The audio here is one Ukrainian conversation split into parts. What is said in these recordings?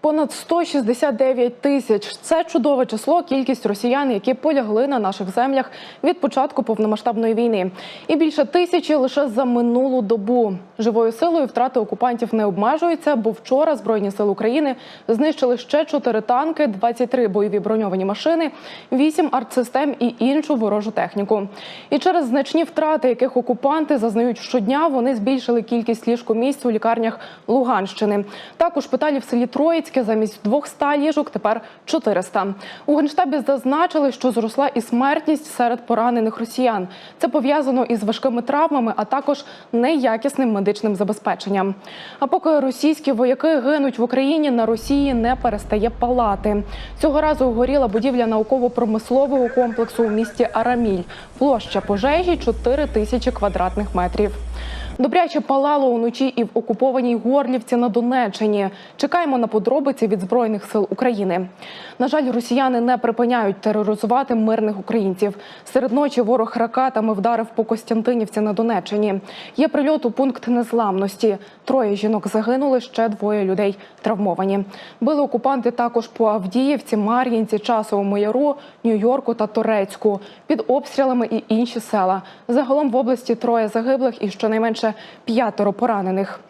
Понад 169 тисяч це чудове число. Кількість росіян, які полягли на наших землях від початку повномасштабної війни, і більше тисячі лише за минулу добу. Живою силою втрати окупантів не обмежуються, бо вчора збройні сили України знищили ще 4 танки, 23 бойові броньовані машини, 8 артсистем і іншу ворожу техніку. І через значні втрати, яких окупанти зазнають щодня, вони збільшили кількість ліжкомісць у лікарнях Луганщини. Також шпиталі в селі Троїцьке замість 200 ліжок тепер 400. У генштабі зазначили, що зросла і смертність серед поранених росіян. Це пов'язано із важкими травмами, а також неякісним медичним забезпеченням. А поки російські вояки гинуть в Україні, на Росії не перестає палати. Цього разу горіла будівля науково-промислового комплексу у місті Араміль. Площа пожежі 4 тисячі квадратних метрів. Добряче палало уночі і в окупованій Горлівці на Донеччині. Чекаємо на подробиці від збройних сил України. На жаль, росіяни не припиняють тероризувати мирних українців. Серед ночі ворог ракетами вдарив по Костянтинівці на Донеччині. Є прильот у пункт незламності. Троє жінок загинули, ще двоє людей травмовані. Били окупанти також по Авдіївці, Мар'їнці, Часовому Яру, Нью-Йорку та Торецьку. Під обстрілами і інші села. Загалом в області троє загиблих і щонайменше п'ятеро поранених.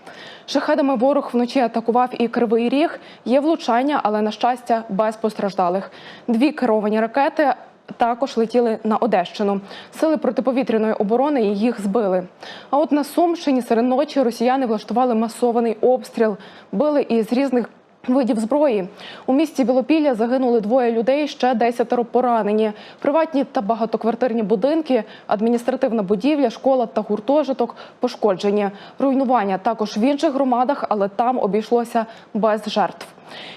Шахедами ворог вночі атакував і Кривий Ріг. Є влучання, але на щастя без постраждалих. Дві керовані ракети. Також летіли на Одещину. Сили протиповітряної оборони їх збили. А от на Сумщині серед ночі росіяни влаштували масований обстріл, били із різних видів зброї. У місті Білопілля загинули двоє людей, ще десятеро поранені. Приватні та багатоквартирні будинки, адміністративна будівля, школа та гуртожиток пошкоджені. Руйнування також в інших громадах, але там обійшлося без жертв.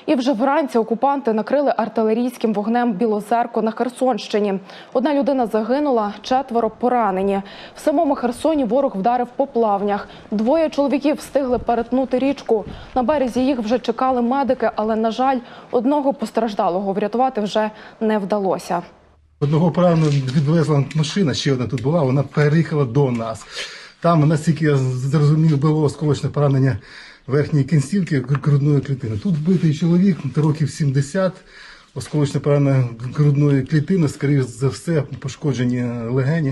І вже вранці окупанти накрили артилерійським вогнем Білозерко на Херсонщині. Одна людина загинула, четверо поранені. В самому Херсоні ворог вдарив по плавнях. Двоє чоловіків встигли перетнути річку. На березі їх вже чекали медики, але на жаль, одного постраждалого врятувати вже не вдалося. Одного пораненого відвезла машина, ще одна тут була, вона переїхала до нас. Там, наскільки я зрозумів, було осколочне поранення верхньої кінцівки грудної клітини. Тут вбитий чоловік, років 70, осколочно поранена грудної клітини, скоріш за все, пошкоджені легені.